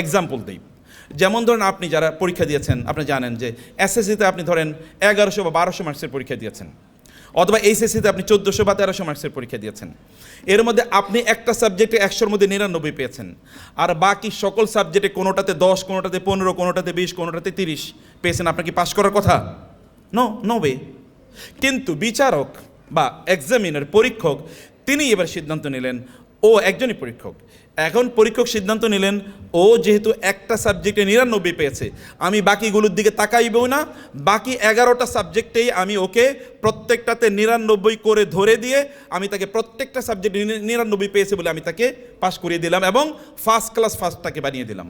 Example দিই। যেমন ধরেন আপনি যারা পরীক্ষা দিয়েছেন, আপনি জানেন যে এসএসসিতে আপনি ধরেন এগারোশো বা বারোশো মার্কসের পরীক্ষা দিয়েছেন। অথবা এইচএসসিতে আপনি চোদ্দোশো বা তেরোশো মার্কসের পরীক্ষা দিয়েছেন। এর মধ্যে আপনি একটা সাবজেক্টে একশোর মধ্যে নিরানব্বই পেয়েছেন। আর বাকি সকল সাবজেক্টে কোনোটাতে দশ, কোনোটাতে পনেরো, কোনোটাতে বিশ, কোনোটাতে তিরিশ পেয়েছেন। আপনার কি পাশ করার কথা? নো নবে কিন্তু বিচারক বা এক্সামিনার পরীক্ষক তিনি এবার সিদ্ধান্ত নিলেন ও একজনই পরীক্ষক। এখন পরীক্ষক সিদ্ধান্ত নিলেন, ও যেহেতু একটা সাবজেক্টে নিরানব্বই পেয়েছে, আমি বাকিগুলোর দিকে তাকাইবও না, বাকি এগারোটা সাবজেক্টেই আমি ওকে প্রত্যেকটাতে নিরানব্বই করে ধরে দিয়ে আমি তাকে প্রত্যেকটা সাবজেক্টে নিরানব্বই পেয়েছে বলে আমি তাকে পাশ করিয়ে দিলাম এবং ফার্স্ট ক্লাস ফার্স্ট তাকে বানিয়ে দিলাম।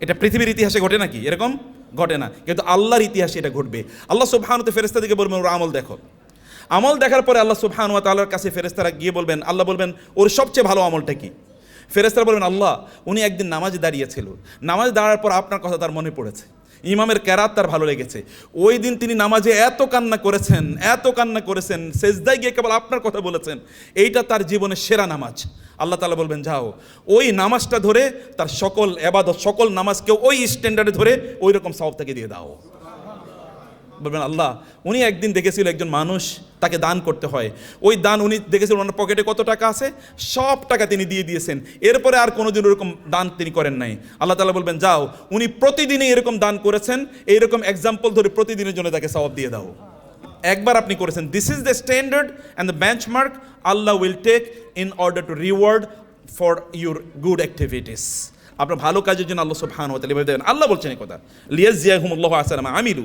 এটা পৃথিবীর ইতিহাসে ঘটে নাকি? এরকম? ঘটে না। কিন্তু আল্লাহর ইতিহাসে এটা ঘটবে। আল্লাহ সুবহানুতে ফেরেস্তা দিকে বলবেন, ওর আমল দেখো। আমল দেখার পরে আল্লাহ সুবহানু ওয়া তাআলার কাছে ফেরেস্তারা গিয়ে বলবেন, আল্লাহ বলবেন, ওর সবচেয়ে ভালো আমলটা কি? ফেরেস্তারা বলবেন, আল্লাহ, উনি একদিন নামাজে দাঁড়িয়েছিল। নামাজে দাঁড়ার পর আপনার কথা তার মনে পড়েছে। ইমামের ক্যারাত তার ভালো লেগেছে। ওই দিন তিনি নামাজে এত কান্না করেছেন, এত কান্না করেছেন, সেজদায় গিয়ে কেবল আপনার কথা বলেছেন, এইটা তার জীবনের সেরা নামাজ। আল্লাহ তালা বলবেন, যাও, ওই নামাজটা ধরে তার সকল এবাদত, সকল নামাজকে ওই স্ট্যান্ডার্ডে ধরে ওই রকম সব তাকে দিয়ে দাও। বলবেন, আল্লাহ, উনি একদিন দেখেছিল একজন মানুষ তাকে দান করতে হয়। ওই দান উনি দেখেছিলেন ওনার পকেটে কত টাকা আছে? সব টাকা তিনি দিয়ে দিয়েছেন। এরপরে আর কোনোদিন ওরকম দান তিনি করেন নাই। আল্লাহ তালা বলবেন, যাও, উনি প্রতিদিনই এরকম দান করেছেন। এইরকম এক্সাম্পল ধরে প্রতিদিনের জন্য তাকে সবাব দিয়ে দাও। একবার আপনি করেছেন। This is the standard and the benchmark Allah will take in order to reward for your good activities আপনার ভালো কাজের জন্য আল্লাহ সুবহান হতে দেবেন আল্লাহ বলছেন এই কথা লিয়াজ জিয়াহুমুল্লাহ আসালাম আমিলু।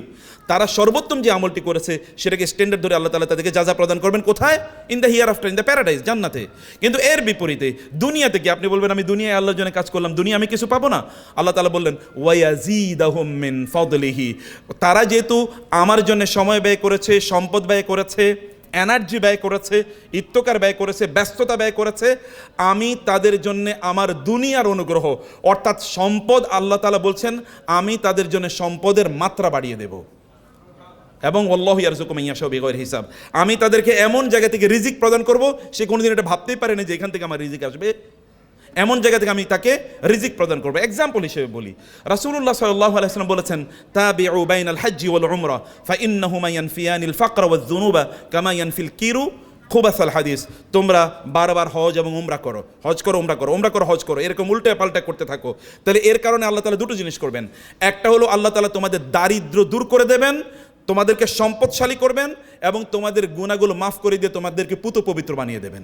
তারা সর্বোত্তম যে আমলটি করেছে, সেটাকে স্ট্যান্ডার্ড ধরে আল্লাহ তালা তাদেরকে যা যা প্রদান করবেন, কোথায়? In the hereafter in the paradise জান্নাতে। কিন্তু এর বিপরীতে, দুনিয়াতে কি আপনি বলবেন, আমি দুনিয়ায় আল্লাহর জন্য কাজ করলাম দুনিয়া আমি কিছু পাবো না? আল্লাহ তালা বললেন ওয়াইয়াজিদাহুম মিন ফাদলিহি। তারা যেহেতু আমার জন্য সময় ব্যয় করেছে, সম্পদ ব্যয় করেছে এনার্জি ব্যয় করেছে, ইত্যকার ব্যয় করেছে, ব্যস্ততা ব্যয় করেছে, আমি তাদের জন্য আমার দুনিয়ার অনুগ্রহ, অর্থাৎ সম্পদ আল্লাহ তালা বলছেন, আমি তাদের জন্য সম্পদের মাত্রা বাড়িয়ে দেব। এবং অল্লাহ ইয়ারজুকুমাইয়া সব বেগর হিসাব। আমি তাদেরকে এমন জায়গা থেকে রিজিক প্রদান করব, সে কোনোদিন এটা ভাবতেই পারেনি যে এখান থেকে আমার রিজিক আসবে। এমন জায়গা থেকে আমি তাকে রিজিক প্রদান করব। এক্সাম্পল হিসেবে বলি। আলাইহি ওয়াসাল্লাম বলেছেন বাইনাল হাজ্জি ওয়াল উমরা ফাইন্নাহুমা ইয়ানফিয়ানিল ফাকরা ওয়াজ যুনুবা কামা ইয়ানফিল কিরু হাদিস। তোমরা বারবার হজ এবং উমরা করো, হজ করো, উমরা করো উমরা করো, হজ করো। এরকম উল্টে পাল্টা করতে থাকো। তাহলে এর কারণে আল্লাহ তালা দুটো জিনিস করবেন। একটা হলো আল্লাহ তালা তোমাদের দারিদ্র দূর করে দেবেন, তোমাদেরকে সম্পদশালী করবেন এবং তোমাদের গুণাগুলো মাফ করে দিয়ে তোমাদেরকে পুত পবিত্র বানিয়ে দেবেন।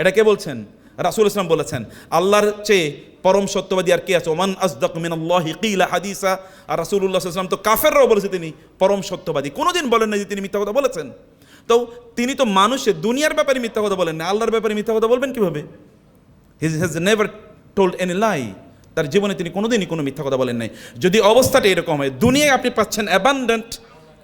এটা কে বলছেন? রাসুল ইসলাম বলেছেন, আল্লাহর চেয়ে পরম সত্যবাদী আর কে আছে? ওমান আজদাক মিনাল্লাহি কিলা হাদিসা। আর আলাইহি ওয়াসাল্লাম তো কাফেররাও বলেছে তিনি পরম সত্যবাদী। কোনোদিন বলেন না যে তিনি মিথ্যা কথা বলেছেন। তো তিনি তো মানুষের দুনিয়ার ব্যাপারে মিথ্যা কথা বলেন না আল্লাহর ব্যাপারে মিথ্যা কথা বলবেন কীভাবে? He has never told any lie তার জীবনে তিনি কোনোদিনই কোনো মিথ্যা কথা বলেন নাই। যদি অবস্থাটা এরকম হয়, দুনিয়ায় আপনি পাচ্ছেন অ্যাবান্ডেন্ট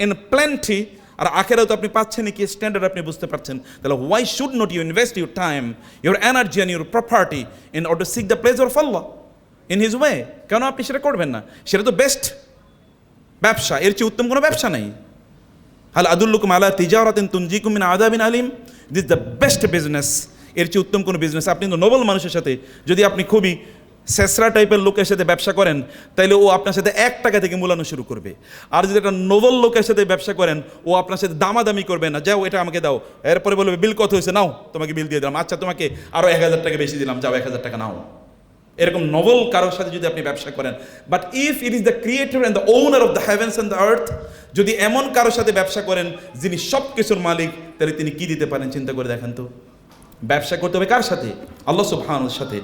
ইন প্ল্যান্টি আর আখেরাও তো আপনি পাচ্ছেন কি স্ট্যান্ডার্ড আপনি বুঝতে পারছেন? তাহলে why should not you invest your time your energy and your property in order seek the pleasure of Allah in his way কেন আপনি সেটা করবেন না? সেটা তো বেস্ট ব্যবসা, এর চেয়ে উত্তম কোনো ব্যবসা নেই। হাল আদুল্লুকুম আলা তিজারাতিন তুনজিকুম মিন আদাবিন আলিম। দিস দ্য বেস্ট বিজনেস এর চেয়ে উত্তম কোনো বিজনেস আপনি তো নোবেল মানুষের সাথে, যদি আপনি খুবই শেষরা টাইপের লোকের সাথে ব্যবসা করেন তাহলে ও আপনার সাথে এক টাকা থেকে মূলানো শুরু করবে। আর যদি একটা নোবেল লোকের সাথে ব্যবসা করেন, ও আপনার সাথে দামাদামি করবে না, যাও এটা আমাকে দাও। এরপরে বলবে, বিল কত হয়েছে? নাও, তোমাকে বিল দিয়ে দিলাম। আচ্ছা তোমাকে আরও এক হাজার টাকা বেশি দিলাম, যাও এক হাজার টাকা নাও। এরকম নভেল কারোর সাথে যদি আপনি ব্যবসা করেন but if it is the creator and the owner of the heavens and the earth যদি এমন কারোর সাথে ব্যবসা করেন, যিনি সব কিছুর মালিক, তাহলে তিনি কি দিতে পারেন, চিন্তা করে দেখেন তো। ব্যবসা করতে হবে কার সাথে? আল্লাহ সুবহানুর সাথে।